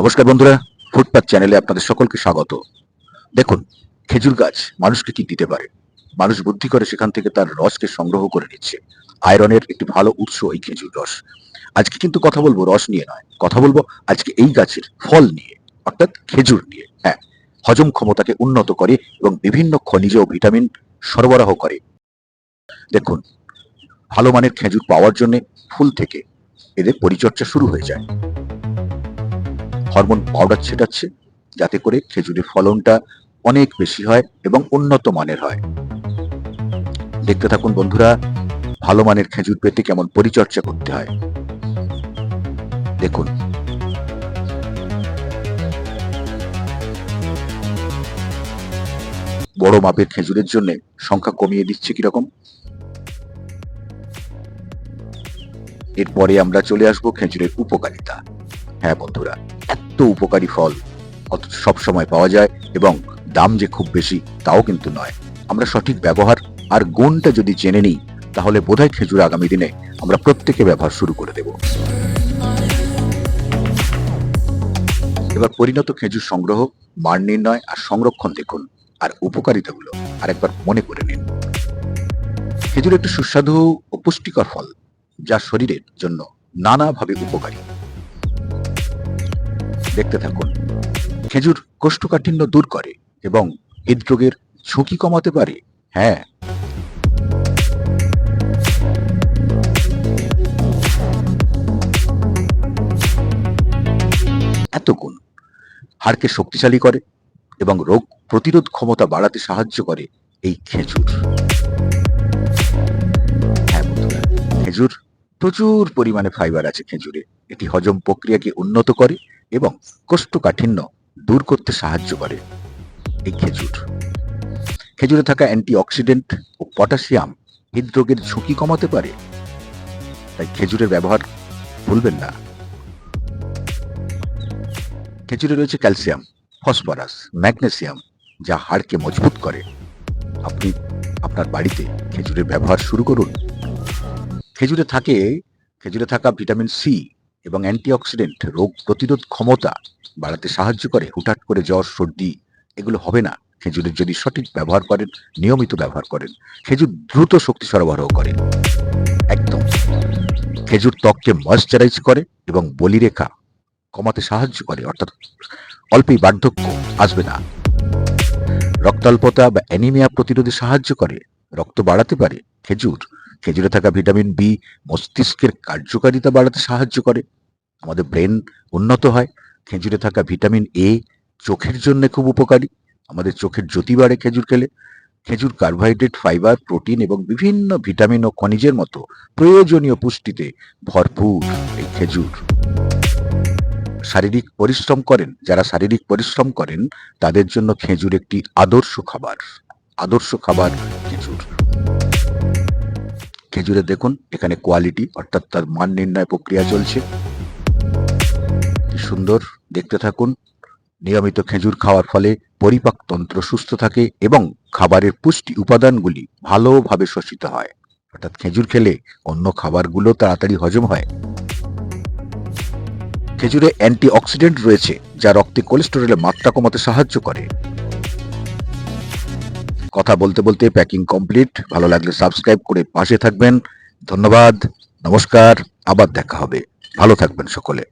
নমস্কার বন্ধুরা ফুটপাথ চ্যানেলে আপনাদের সকলকে স্বাগত। দেখুন, খেজুর গাছ মানুষকে কি দিতে পারে? মানুষ বুদ্ধি করে সেখান থেকে তার রসকে সংগ্রহ করে নিচ্ছে। আয়রনের একটি ভালো উৎস এই খেজুর রস। আজকে কিন্তু কথা বলব রস নিয়ে নয়, কথা বলব আজকে এই গাছের ফল নিয়ে, অর্থাৎ খেজুর নিয়ে। হ্যাঁ হজম ক্ষমতাকে উন্নত করে এবং বিভিন্ন খনিজ ও ভিটামিন সরবরাহ করে। দেখুন, ভালো মানের খেজুর পাওয়ার জন্য ফুল থেকে এদের পরিচর্যা শুরু হয়ে যায়। হরমোন পাউডার ছেটাচ্ছে, যাতে করে খেজুরের ফলনটা অনেক বেশি হয় এবং উন্নত মানের হয়। দেখতে থাকুন বন্ধুরা, ভালো মানের খেজুর পেতে কেমন পরিচর্যা করতে হয়। দেখুন। বড় মাপের খেজুরের জন্য সংখ্যা কমিয়ে দিচ্ছে কীরকম? এরপরে আমরা চলে আসব খেজুরের উপকারিতা। হ্যাঁ বন্ধুরা উপকারী ফল, অথচ সব সময় পাওয়া যায় এবং দাম যে খুব বেশি, তাও কিন্তু নয়। আমরা সঠিক ব্যবহার আর গুণটা যদি জেনে নিই, তাহলে বোধহয় খেজুর আগামী দিনে আমরা প্রত্যেকে ব্যবহার শুরু করে দেব। এবার পরিণত খেজুর সংগ্রহ মান নির্ণয় আর সংরক্ষণ দেখুন আর উপকারিতাগুলো আরেকবার মনে করে নিন। খেজুর একটি সুস্বাদু ও পুষ্টিকর ফল, যা শরীরের জন্য নানাভাবে উপকারী। দেখতে থাকুন। খেজুর কোষ্ঠকাঠিন্য দূর করে এবং হৃদরোগের ঝুঁকি কমাতে পারে। হ্যাঁ। এত গুণ। হাড়কে শক্তিশালী করে এবং রোগ প্রতিরোধ ক্ষমতা বাড়াতে সাহায্য করে এই খেজুর। হ্যাঁ খেজুর প্রচুর পরিমাণে ফাইবার আছে খেজুরে। এটি হজম প্রক্রিয়াকে উন্নত করে এবং কোষ্ঠকাঠিন্য দূর করতে সাহায্য করে এই খেজুর। খেজুরে থাকা অ্যান্টিঅক্সিডেন্ট ও পটাশিয়াম হৃদরোগের ঝুঁকি কমাতে পারে। তাই খেজুরের ব্যবহার ভুলবেন না। খেজুরে রয়েছে ক্যালসিয়াম, ফসফরাস, ম্যাগনেসিয়াম, যা হাড়কে মজবুত করে। আপনি আপনার বাড়িতে খেজুরের ব্যবহার শুরু করুন। খেজুরে থাকে, খেজুরে থাকা ভিটামিন সি এবং অ্যান্টিঅক্সিডেন্ট রোগ প্রতিরোধ ক্ষমতা বাড়াতে সাহায্য করে। হুটহাট করে জ্বর, সর্দি, এগুলো হবে না। খেজুরের যদি সঠিক ব্যবহার করেন, নিয়মিত ব্যবহার করেন, খেজুর দ্রুত শক্তি সরবরাহ করে। একদম। খেজুর ত্বককে ময়শ্চারাইজ করে এবং বলিরেখা কমাতে সাহায্য করে। অর্থাৎ অল্পেই বার্ধক্য আসবে না। রক্তাল্পতা বা অ্যানিমিয়া প্রতিরোধে সাহায্য করে। রক্ত বাড়াতে পারে খেজুর। খেজুরে থাকা ভিটামিন বি মস্তিষ্কের কার্যকারিতা বাড়াতে সাহায্য করে। আমাদের ব্রেন উন্নত হয়। খেজুরে থাকা ভিটামিন এ চোখের জন্য খুব উপকারী। আমাদের চোখের জ্যোতি বাড়ে খেজুর খেলে। খেজুর কার্বোহাইড্রেট ফাইবার প্রোটিন এবং বিভিন্ন ভিটামিন ও খনিজের মতো প্রয়োজনীয় পুষ্টিতে ভরপুর এই খেজুর। শারীরিক পরিশ্রম করেন। যারা শারীরিক পরিশ্রম করেন, তাদের জন্য খেজুর একটি আদর্শ খাবার। আদর্শ খাবার খেজুর। খেজুরে দেখুন, এখানে কোয়ালিটি অর্থাৎ তার মান নির্ণয় প্রক্রিয়া চলছে। কি সুন্দর, দেখতে থাকুন। নিয়মিত খেজুর খাওয়ার ফলে পরিপাকতন্ত্র সুস্থ থাকে এবং খাবারের পুষ্টি উপাদানগুলি ভালোভাবে শোষিত হয়। অর্থাৎ খেজুর খেলে অন্য খাবারগুলো তাড়াতাড়ি হজম হয়। খেজুরে অ্যান্টিঅক্সিডেন্ট রয়েছে, যা রক্তে কোলেস্টেরলের মাত্রা কমাতে সাহায্য করে। কথা বলতে বলতে প্যাকিং কমপ্লিট ভালো লাগলে সাবস্ক্রাইব করে পাশে থাকবেন। ধন্যবাদ, নমস্কার, আবার দেখা হবে। ভালো থাকবেন সকলে।